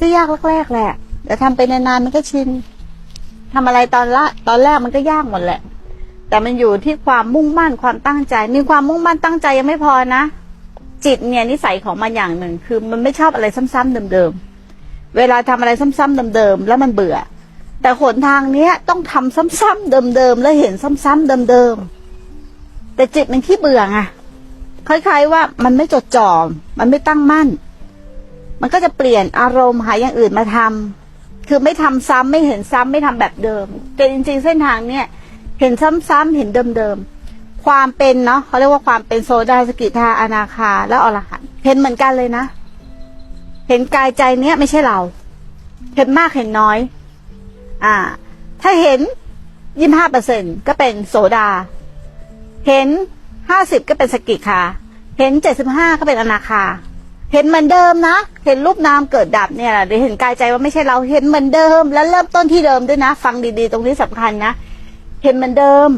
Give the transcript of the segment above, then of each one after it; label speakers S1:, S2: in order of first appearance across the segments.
S1: จะยากแรกๆแหละ แต่ทำไปนานๆมันก็ชินทำอะไรตอนละ ตอนแรกมันก็ยากหมดแหละ แต่มันอยู่ที่ความมุ่งมั่นความตั้งใจ มีความมุ่งมั่นตั้งใจยังไม่พอนะ จิตเนี่ยนิสัยของมันอย่างหนึ่ง คือมันไม่ชอบอะไรซ้ำๆเดิมๆ เวลาทำอะไรซ้ำๆเดิมๆแล้วมันเบื่อ แต่หนทางเนี้ยต้องทำซ้ำๆเดิมๆแล้วเห็นซ้ำๆเดิมๆ แต่จิตมันขี้เบื่อไงคล้ายๆว่ามันไม่จดจ่อ มันไม่ตั้งมั่น มันก็จะเปลี่ยนอารมณ์หาอย่างอื่นมาทำคือไม่ทำซ้ำไม่เห็นซ้ำไม่ทำแบบเดิม แต่จริง ๆ เส้นทางเนี่ย เห็นซ้ำๆเห็นเดิมๆความเป็นเนาะเขาเรียกว่าความเป็นโซดาสกิทาอนาคาแล้วอรหันเห็นเหมือนกันเลยนะ เห็นกายใจเนี้ยไม่ใช่เรา เห็นมากเห็นน้อย อ่า ถ้าเห็นยี่ห้าเปอร์เซ็นก็เป็นโสดา เห็นห้าสิบก็เป็นสกิคา เห็นเจ็ดสิบห้าก็เป็นอนาคา เห็นเหมือนเดิมนะ เห็นรูปนามเกิดดับเนี่ยหละเดี๋ยวเห็นกายใจว่าไม่ใช่เราเห็นเหมือนเดิม แล้วเริ่มต้นที่เดิมด้วยนะ ฟังดีๆ ตรงนี้สำคัญนะ เห็นเหมือนเดิม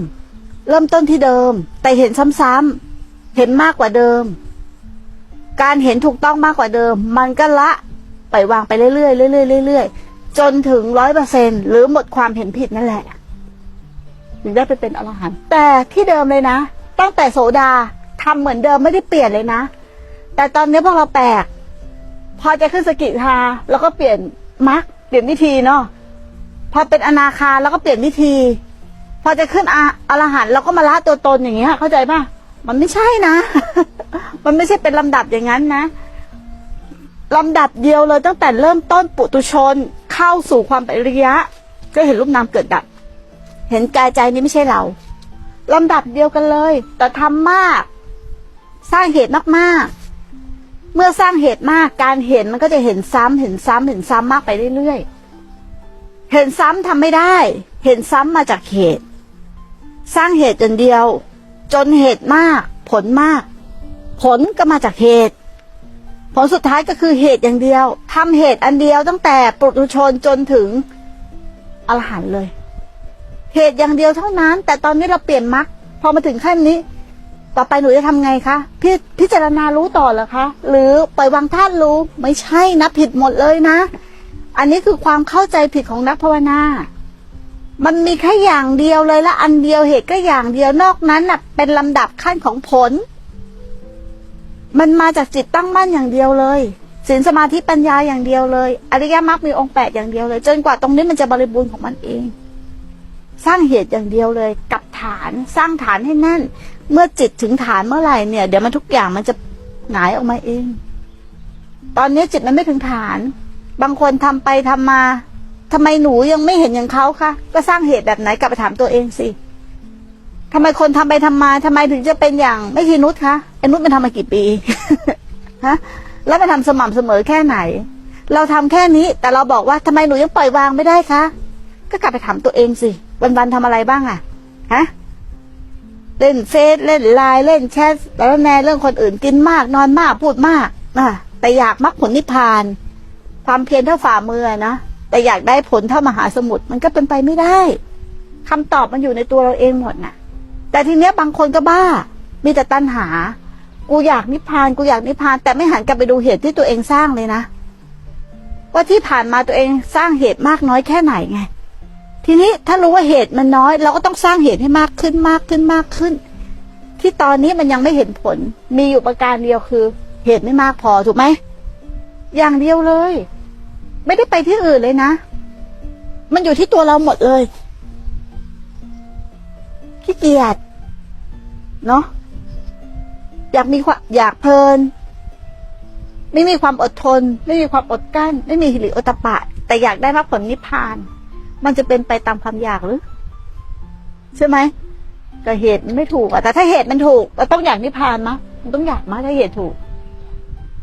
S1: เริ่มต้นที่เดิม แต่เห็นซ้ำๆเห็นมากกว่าเดิม การเห็นถูกต้องมากกว่าเดิม มันก็ละปล่อยวางไปเรื่อยๆเรื่อยๆเรื่อยๆจนถึงร้อยเปอร์เซ็นหรือหมดความเห็นผิดนั่นแหละถึงได้ไปเป็นอรหันต์แต่ที่เดิมเลยนะตั้งแต่โสดาทำเหมือนเดิมไม่ได้เปลี่ยนเลยนะ แต่ตอนนี้พวกเราแปลก พอจะขึ้นสกิทาแล้วก็เปลี่ยนมรรคเปลี่ยนวิธีเนาะพอเป็นอนาคาแล้วก็เปลี่ยนวิธี พอจะขึ้นอาอรหันต์เราก็มาละตัวตนอย่างเงี้ยเข้าใจป่ะมันไม่ใช่นะ มันไม่ใช่เป็นลำดับอย่างนั้นนะลำดับเดียวเลยตั้งแต่เริ่มต้นปุตุชนเข้าสู่ความเป็นริยะ ก็เห็นรูปนามเกิดดับ เห็นกายใจนี้ไม่ใช่เราลำดับเดียวกันเลย แต่ทำมาก สร้างเหตุมากๆ เมื่อสร้างเหตุมากการเห็นมันก็จะเห็นซ้ำเห็นซ้ำเห็นซ้ำมากไปเรื่อยๆ เห็นซ้ำทำไม่ได้ เห็นซ้ำมาจากเหตุ สร้างเหตุจนเดียว จนเหตุมาก ผลมาก ผลก็มาจากเหตุ ผลสุดท้ายก็คือเหตุอย่างเดียวทำเหตุอันเดียวตั้งแต่ปุถุชนจนถึงอรหันต์เลย เหตุอย่างเดียวเท่านั้น แต่ตอนนี้เราเปลี่ยนมรรคพอมาถึงขั้นนี้ ต่อไปหนูจะทำไงคะพพิจารณารู้ต่อเหรอคะ หรือปล่อยวางท่านรู้ไม่ใช่นะผิดหมดเลยนะ อันนี้คือความเข้าใจผิดของนักภาวนา มันมีแค่อย่างเดียวเลยและอันเดียวเหตุก็อย่างเดียวนอกนั้นน่ะ เป็นลำดับขั้นของผล มันมาจากจิตตั้งมั่นอย่างเดียวเลยศีลสมาธิปัญญาอย่างเดียวเลย อริยมรรคมีองค์แปดอย่างเดียวเลย จนกว่าตรงนี้มันจะบริบูรณ์ของมันเอง สร้างเหตุอย่างเดียวเลย กับฐานสร้างฐานให้แน่น เมื่อจิตถึงฐานเมื่อไหร่เนี่ยเดี๋ยวมันทุกอย่างมันจะหงายออกมาเอง ตอนนี้จิตมันไม่ถึงฐาน บางคนทำไปทำมาทำไมหนูยังไม่เห็นอย่างเขาคะก็สร้างเหตุแบบไหนกลับไปถามตัวเองสิทำไมคนทำไปทำมาทำไมถึงจะเป็นอย่างไม่ทีนุชคะไอ้นุชมันทำมากี่ปีฮะแล้วมันทำสม่ำเสมอแค่ไหน เราทำแค่นี้ แต่เราบอกว่าทำไมหนูยังปล่อยวางไม่ได้คะก็กลับไปถามตัวเองสิวันๆทำอะไรบ้างอะฮะ เล่นเฟซเล่นไลน์เล่นแชทแล้วแน่เรื่องคนอื่นกินมากนอนมากพูดมากนะแต่อยากมรรคผลนิพพาน ความเพียรเท่าฝ่ามือนะแต่อยากได้ผลเท่ามหาสมุทรมันก็เป็นไปไม่ได้คำตอบมันอยู่ในตัวเราเองหมดน่ะ แต่ทีเนี้ยบางคนก็บ้า มีแต่ตัณหา กูอยากนิพพาน กูอยากนิพพาน แต่ไม่หันกลับไปดูเหตุที่ตัวเองสร้างเลยนะว่าที่ผ่านมาตัวเองสร้างเหตุมากน้อยแค่ไหนไง ทีนี้ถ้ารู้ว่าเหตุมันน้อย เราก็ต้องสร้างเหตุให้มากขึ้นมากขึ้นมากขึ้น ที่ตอนนี้มันยังไม่เห็นผล มีอยู่ประการเดียวคือ เหตุไม่มากพอถูกไหมอย่างเดียวเลย ไม่ได้ไปที่อื่นเลยนะ มันอยู่ที่ตัวเราหมดเลยขี้เกียจเนาะอยากมีความอยากเพลิน ไม่มีความอดทน ไม่มีความอดกั้น ไม่มีหิริโอตตปปะ แต่อยากได้มรรคผลนิพพาน มันจะเป็นไปตามความอยากหรือ ใช่ไหมก็เหตุมันไม่ถูกอะแต่ถ้าเหตุมันถูกเราต้องอยากนิพพานมะมันต้องอยากมะถ้าเหตุถูก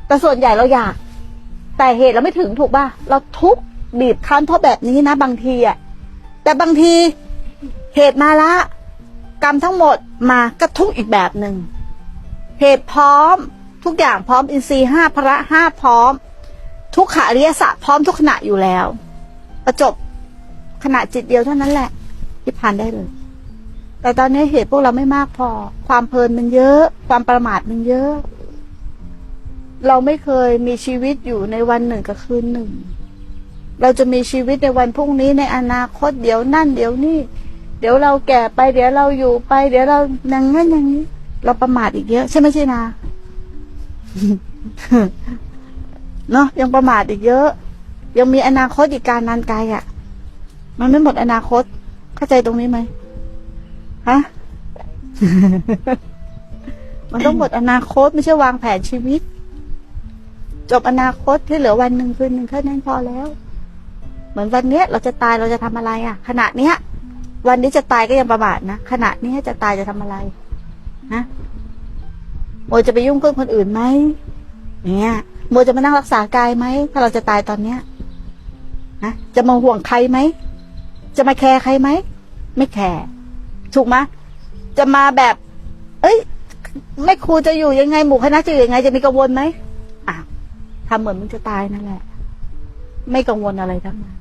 S1: แต่ส่วนใหญ่เราอยาก แต่เหตุเราไม่ถึงถูกป่ะเราทุกบีบคั้นเพราะแบบนี้นะ บางทีอะแต่บางทีเหตุมาละ กรรมทั้งหมดมาก็ทุกอีกแบบหนึ่งเหตุพร้อม ทุกอย่างพร้อมอินทรีย์ห้าพระห้าพร้อม ทุกขอริยสัจพร้อมทุกขณะอยู่แล้ว ประจบ ขณะจิตเดียวเท่านั้นแหละที่ผ่านได้เลย แต่ตอนนี้เหตุพวกเราไม่มากพอ ความเพลินมันเยอะ ความประมาทมันเยอะ เราไม่เคยมีชีวิตอยู่ในวันหนึ่งกับคืนหนึ่ง เราจะมีชีวิตในวันพรุ่งนี้ในอนาคตเดี๋ยวนั่นเดี๋ยวนี่เดี๋ยวเราแก่ไปเดี๋ยวเราอยู่ไป เดี๋ยวเราอย่างนั้นอย่างนี้ เราประมาทอีกเยอะ ใช่ไหมใช่นาเนาะยังประมาทอีกเยอะ ยังมีอนาคตอีกการนานไกลอะ่ะ มันไม่หมดอนาคต เข้าใจตรงนี้ไหมฮะ มันต้องหมดอนาคตไม่ใช่วางแผนชีวิต จบอนาคตที่เหลือวันหนึ่งคืนหนึ่งแค่นั้นพอแล้ว เหมือนวันเนี้ย เราจะตายเราจะทำอะไรอะ่ะ ขณะเนี้ย วันนี้จะตายก็ยังประมาทนะขณะนี้จะตายจะทำอะไรนะโมจะไปยุ่งเรื่องคนอื่นไหมเนี่ยโมจะมานั่งรักษากายไหมถ้าเราจะตายตอนเนี้ยนะจะมาห่วงใครไหม จะมาแคร์ใครไหม ไม่แคร์ถูกไหมจะมาแบบ เอ้ยไม่ครูจะอยู่ยังไง หมู่คณะจะอยู่ยังไง จะมีกังวลไหมอะทำเหมือนมึงจะตายนั่นแหละ ไม่กังวลอะไรทั้งนั้น